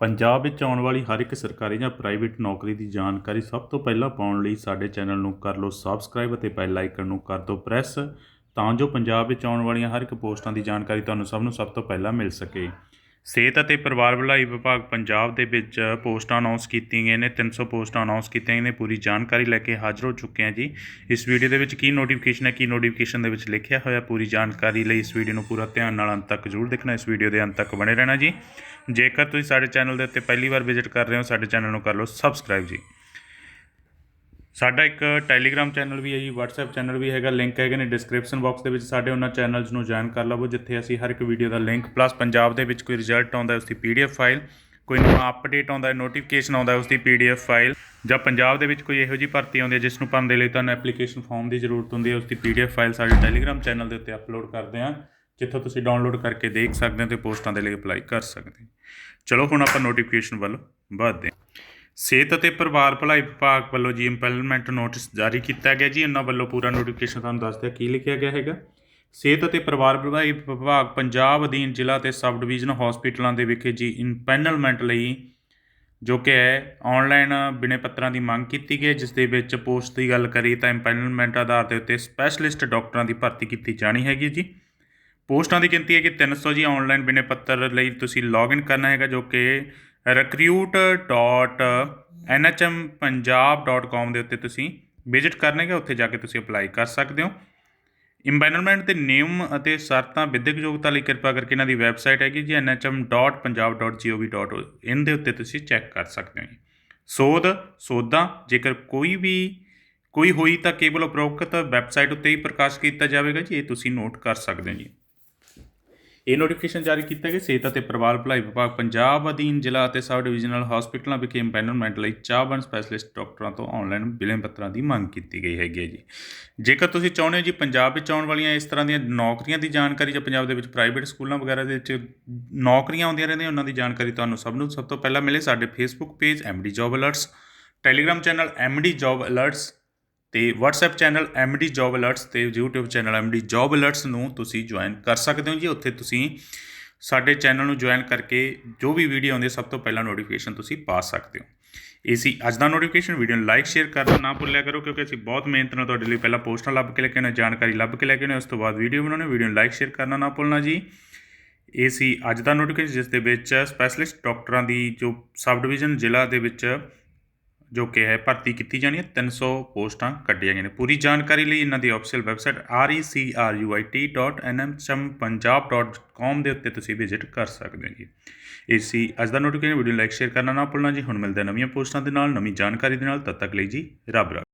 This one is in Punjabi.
ਪੰਜਾਬ ਵਿੱਚ ਆਉਣ ਵਾਲੀ ਹਰ ਇੱਕ ਸਰਕਾਰੀ ਜਾਂ ਪ੍ਰਾਈਵੇਟ ਨੌਕਰੀ ਦੀ ਜਾਣਕਾਰੀ ਸਭ ਤੋਂ ਪਹਿਲਾਂ ਪਾਉਣ ਲਈ ਸਾਡੇ ਚੈਨਲ ਨੂੰ ਕਰ ਲਓ ਸਬਸਕ੍ਰਾਈਬ ਅਤੇ ਬੈਲ ਆਈਕਨ ਨੂੰ ਕਰ ਦਿਓ ਪ੍ਰੈਸ, ਤਾਂ ਜੋ ਪੰਜਾਬ ਵਿੱਚ ਆਉਣ ਵਾਲੀਆਂ ਹਰ ਇੱਕ ਪੋਸਟਾਂ ਦੀ ਜਾਣਕਾਰੀ ਤੁਹਾਨੂੰ ਸਭ ਨੂੰ ਸਭ ਤੋਂ ਪਹਿਲਾਂ ਮਿਲ ਸਕੇ। ਸਿਹਤ ਅਤੇ ਪਰਿਵਾਰ ਭਲਾਈ ਵਿਭਾਗ ਪੰਜਾਬ ਦੇ ਵਿੱਚ ਪੋਸਟਾਂ ਅਨਾਉਂਸ ਕੀਤੀਆਂ ਗਈਆਂ ਨੇ। 300 ਪੋਸਟਾਂ ਅਨਾਉਂਸ ਕੀਤੀਆਂ ਗਈਆਂ ਨੇ। ਪੂਰੀ ਜਾਣਕਾਰੀ ਲੈ ਕੇ ਹਾਜ਼ਰ ਹੋ ਚੁੱਕੇ ਹਾਂ ਜੀ। ਇਸ ਵੀਡੀਓ ਦੇ ਵਿੱਚ ਕੀ ਨੋਟੀਫਿਕੇਸ਼ਨ ਹੈ, ਕੀ ਨੋਟੀਫਿਕੇਸ਼ਨ ਦੇ ਵਿੱਚ ਲਿਖਿਆ ਹੋਇਆ ਪੂਰੀ ਜਾਣਕਾਰੀ ਲਈ ਇਸ ਵੀਡੀਓ ਨੂੰ ਪੂਰਾ ਧਿਆਨ ਨਾਲ ਅੰਤ ਤੱਕ ਜ਼ਰੂਰ ਦੇਖਣਾ। ਇਸ ਵੀਡੀਓ ਦੇ ਅੰਤ ਤੱਕ ਬਣੇ ਰਹਿਣਾ ਜੀ। ਜੇਕਰ ਤੁਸੀਂ ਸਾਡੇ ਚੈਨਲ ਦੇ ਉੱਤੇ ਪਹਿਲੀ ਵਾਰ ਵਿਜ਼ਿਟ ਕਰ ਰਹੇ ਹੋ, ਸਾਡੇ ਚੈਨਲ ਨੂੰ ਕਰ ਲਓ ਸਬਸਕ੍ਰਾਈਬ ਜੀ। ਸਾਡਾ ਇੱਕ ਟੈਲੀਗ੍ਰਾਮ ਚੈਨਲ ਵੀ ਹੈ ਜੀ, WhatsApp ਚੈਨਲ ਵੀ ਹੈਗਾ ਲਿੰਕ ਹੈਗੇ ਨੇ ਡਿਸਕ੍ਰਿਪਸ਼ਨ ਬਾਕਸ ਦੇ ਵਿੱਚ, ਸਾਡੇ ਉਹਨਾਂ ਚੈਨਲਸ ਨੂੰ ਜੁਆਇਨ ਕਰ ਲਵੋ, ਜਿੱਥੇ ਅਸੀਂ ਹਰ ਇੱਕ ਵੀਡੀਓ ਦਾ ਲਿੰਕ ਪਲੱਸ ਪੰਜਾਬ ਦੇ ਵਿੱਚ ਕੋਈ ਰਿਜ਼ਲਟ ਆਉਂਦਾ ਹੈ, ਉਸ ਦੀ PDF ਫਾਈਲ ਕੋਈ ਨਵਾਂ ਅਪਡੇਟ ਆਉਂਦਾ ਹੈ ਨੋਟੀਫਿਕੇਸ਼ਨ ਆਉਂਦਾ ਹੈ, ਉਸ ਦੀ PDF ਫਾਈਲ ਜਾਂ ਪੰਜਾਬ ਦੇ ਵਿੱਚ ਕੋਈ ਇਹੋ ਜਿਹੀ ਭਰਤੀ ਆਉਂਦੀ ਹੈ, ਜਿਸ ਨੂੰ ਭਰਨ ਦੇ ਲਈ ਤੁਹਾਨੂੰ ਐਪਲੀਕੇਸ਼ਨ ਫਾਰਮ ਦੀ ਜ਼ਰੂਰਤ ਹੁੰਦੀ ਹੈ, ਉਸ ਦੀ PDF ਫਾਈਲ ਸਾਡੇ ਟੈਲੀਗ੍ਰਾਮ ਚੈਨਲ ਦੇ ਉੱਤੇ ਅਪਲੋਡ ਕਰਦੇ ਹਾਂ, ਜਿੱਥੋਂ ਤੁਸੀਂ ਡਾਊਨਲੋਡ ਕਰਕੇ ਦੇਖ ਸਕਦੇ ਹੋ ਤੇ ਪੋਸਟਾਂ ਦੇ ਲਈ ਅਪਲਾਈ ਕਰ ਸਕਦੇ ਹੋ। ਚਲੋ ਹੁਣ ਆਪਾਂ ਨੋਟੀਫਿਕੇਸ਼ਨ ਵੱਲ ਵਧਦੇ ਹਾਂ। ਸਿਹਤ ਅਤੇ ਪਰਿਵਾਰ ਭਲਾਈ ਵਿਭਾਗ ਵੱਲੋਂ ਜੀ ਇੰਪਲੀਮੈਂਟ ਨੋਟਿਸ ਜਾਰੀ ਕੀਤਾ ਗਿਆ ਜੀ। ਉਹਨਾਂ ਵੱਲੋਂ ਪੂਰਾ ਨੋਟੀਫਿਕੇਸ਼ਨ ਤੁਹਾਨੂੰ ਦੱਸ ਕੀ ਲਿਖਿਆ ਗਿਆ ਹੈਗਾ। ਸਿਹਤ ਅਤੇ ਪਰਿਵਾਰ ਭਲਾਈ ਵਿਭਾਗ ਪੰਜਾਬ ਅਧੀਨ ਜ਼ਿਲ੍ਹਾ ਤੇ ਸਬ ਡਿਵੀਜ਼ਨ ਹਸਪੀਟਲਾਂ ਦੇ ਵਿਖੇ ਜੀ ਇੰਪੈਨਲਮੈਂਟ ਲਈ ਜੋ ਕਿ ਹੈ ਆਨਲਾਈਨ ਬਿਨੇ ਪੱਤਰਾਂ ਦੀ ਮੰਗ ਕੀਤੀ ਗਈ ਜਿਸ ਦੇ ਵਿੱਚ ਪੋਸਟ ਦੀ ਗੱਲ ਕਰੀ ਤਾਂ ਇੰਪੈਨਲਮੈਂਟ ਆਧਾਰ ਦੇ ਉੱਤੇ ਸਪੈਸ਼ਲਿਸਟ ਡਾਕਟਰਾਂ ਦੀ ਭਰਤੀ ਕੀਤੀ ਜਾਣੀ ਹੈਗੀ ਜੀ। ਪੋਸਟਾਂ ਦੀ ਗਿਣਤੀ ਹੈ ਕਿ 300 ਜੀ ਆਨਲਾਈਨ ਬਿਨੇ ਪੱਤਰ ਲਈ ਤੁਸੀਂ ਲੌਗਇਨ ਕਰਨਾ ਹੈਗਾ ਜੋ ਕਿ recruit.nhmpunjab.com ਦੇ ਉੱਤੇ ਤੁਸੀਂ ਵਿਜ਼ਿਟ ਕਰਨੇਗੇ, ਉੱਥੇ ਜਾ ਕੇ ਤੁਸੀਂ ਅਪਲਾਈ ਕਰ ਸਕਦੇ ਹੋ। ਇੰਪੈਨਲਮੈਂਟ ਦੇ ਨਿਯਮ ਅਤੇ ਸ਼ਰਤਾਂ ਵਿਦਿਅਕ ਯੋਗਤਾ ਲਈ ਕਿਰਪਾ ਕਰਕੇ ਇਹਨਾਂ ਦੀ ਵੈਬਸਾਈਟ ਹੈਗੀ ਜੀ nhm.punjab.gov.in ਦੇ ਉੱਤੇ ਤੁਸੀਂ ਚੈੱਕ ਕਰ ਸਕਦੇ ਹੋ ਜੀ। ਸੋਧ, ਸੋਧਾਂ, ਜੇਕਰ ਕੋਈ ਵੀ, ਕੋਈ ਹੋਈ ਤਾਂ ਕੇਵਲ ਉਪਰੋਕਤ ਵੈਬਸਾਈਟ ਉੱਤੇ ਹੀ ਪ੍ਰਕਾਸ਼ ਕੀਤਾ ਜਾਵੇਗਾ ਜੀ, ਇਹ ਤੁਸੀਂ ਨੋਟ ਕਰ ਸਕਦੇ ਹੋ ਜੀ। ਇਹ ਨੋਟੀਫਿਕੇਸ਼ਨ ਜਾਰੀ ਕੀਤਾ ਗਿਆ ਸਿਹਤ ਅਤੇ ਪਰਿਵਾਰ ਭਲਾਈ ਵਿਭਾਗ ਪੰਜਾਬ ਅਧੀਨ ਜ਼ਿਲ੍ਹਾ ਅਤੇ ਸਬ ਡਿਵੀਜ਼ਨਲ ਹਸਪੀਟਲਾਂ ਵਿਖੇ ਇੰਪੈਨਲਮੈਂਟ ਲਈ ਚਾਹਵਾਨ ਸਪੈਸ਼ਲਿਸਟ ਡਾਕਟਰਾਂ ਤੋਂ ਆਨਲਾਈਨ ਬਿਲਿੰਗ ਪੱਤਰਾਂ ਦੀ ਮੰਗ ਕੀਤੀ ਗਈ ਹੈਗੀ ਹੈ ਜੀ। ਜੇਕਰ ਤੁਸੀਂ ਚਾਹੁੰਦੇ ਹੋ ਜੀ ਪੰਜਾਬ ਵਿੱਚ ਆਉਣ ਵਾਲੀਆਂ ਇਸ ਤਰ੍ਹਾਂ ਦੀਆਂ ਨੌਕਰੀਆਂ ਦੀ ਜਾਣਕਾਰੀ ਜਾਂ ਪੰਜਾਬ ਦੇ ਵਿੱਚ ਪ੍ਰਾਈਵੇਟ ਸਕੂਲਾਂ ਵਗੈਰਾ ਦੇ ਵਿੱਚ ਨੌਕਰੀਆਂ ਆਉਂਦੀਆਂ ਰਹਿੰਦੀਆਂ, ਉਹਨਾਂ ਦੀ ਜਾਣਕਾਰੀ ਤੁਹਾਨੂੰ ਸਭ ਨੂੰ ਸਭ ਤੋਂ ਪਹਿਲਾਂ ਮਿਲੇ। ਸਾਡੇ Facebook page MD Job Alerts Telegram channel MD Job Alerts ਤੇ WhatsApp channel MD Job Alerts ਤੇ YouTube channel MD Job Alerts ਨੂੰ ਤੁਸੀਂ ਜੁਆਇਨ ਕਰ ਸਕਦੇ ਹੋ ਜੀ। ਉੱਥੇ ਤੁਸੀਂ ਸਾਡੇ ਚੈਨਲ ਨੂੰ ਜੁਆਇਨ ਕਰਕੇ ਜੋ ਵੀ ਵੀਡੀਓ ਆਉਂਦੀ ਹੈ ਸਭ ਤੋਂ ਪਹਿਲਾਂ ਨੋਟੀਫਿਕੇਸ਼ਨ ਤੁਸੀਂ ਪਾ ਸਕਦੇ ਹੋ। ਇਹ ਸੀ ਅੱਜ ਦਾ ਨੋਟੀਫਿਕੇਸ਼ਨ ਵੀਡੀਓ ਨੂੰ ਲਾਈਕ ਸ਼ੇਅਰ ਕਰਨਾ ਨਾ ਭੁੱਲਿਆ ਕਰੋ ਕਿਉਂਕਿ ਅਸੀਂ ਬਹੁਤ ਮਿਹਨਤ ਨਾਲ ਤੁਹਾਡੇ ਲਈ ਪਹਿਲਾਂ ਪੋਸਟਾਂ ਲੱਭ ਕੇ ਲੈ ਕੇ ਆਉਂਦੇ ਹਾਂ, ਜਾਣਕਾਰੀ ਲੱਭ ਕੇ ਲੈ ਕੇ ਆਉਂਦੇ ਉਸ ਤੋਂ ਬਾਅਦ ਵੀਡੀਓ ਬਣਾਉਣੇ ਵੀਡੀਓ ਨੂੰ ਲਾਈਕ ਸ਼ੇਅਰ ਕਰਨਾ ਨਾ ਭੁੱਲਣਾ ਜੀ। ਇਹ ਸੀ ਅੱਜ ਦਾ ਨੋਟੀਫਿਕੇਸ਼ਨ ਜਿਸ ਦੇ ਵਿੱਚ ਸਪੈਸ਼ਲਿਸਟ ਡਾਕਟਰਾਂ ਦੀ ਜੋ ਸਬ ਡਿਵੀਜ਼ਨ ਜ਼ਿਲ੍ਹਾ ਦੇ ਵਿੱਚ ਜੋ ਕਿ ਹੈ, ਭਰਤੀ ਕੀਤੀ ਜਾਣੀ ਹੈ। 300 ਪੋਸਟਾਂ ਕੱਢੀਆਂ ਗਈਆਂ ਨੇ। ਪੂਰੀ ਜਾਣਕਾਰੀ ਲਈ ਇਹਨਾਂ ਦੀ ਆਫੀਸ਼ੀਅਲ ਵੈਬਸਾਈਟ recruit.nhmpunjab.com ਦੇ ਉੱਤੇ ਤੁਸੀਂ ਵਿਜ਼ਿਟ ਕਰ ਸਕਦੇ ਹੋ ਜੀ। ਇਹ ਅੱਜ ਦਾ ਨੋਟੀਫਿਕੇਸ਼ਨ ਵੀਡੀਓ ਲਾਈਕ ਸ਼ੇਅਰ ਕਰਨਾ ਨਾ ਭੁੱਲਣਾ ਜੀ। ਹੁਣ ਮਿਲਦੇ ਨਵੀਆਂ ਪੋਸਟਾਂ ਦੇ ਨਾਲ, ਨਵੀਂ ਜਾਣਕਾਰੀ ਦੇ ਨਾਲ। ਤਦ ਤੱਕ ਲਈ ਜੀ, ਰੱਬ ਰੱਖਾ।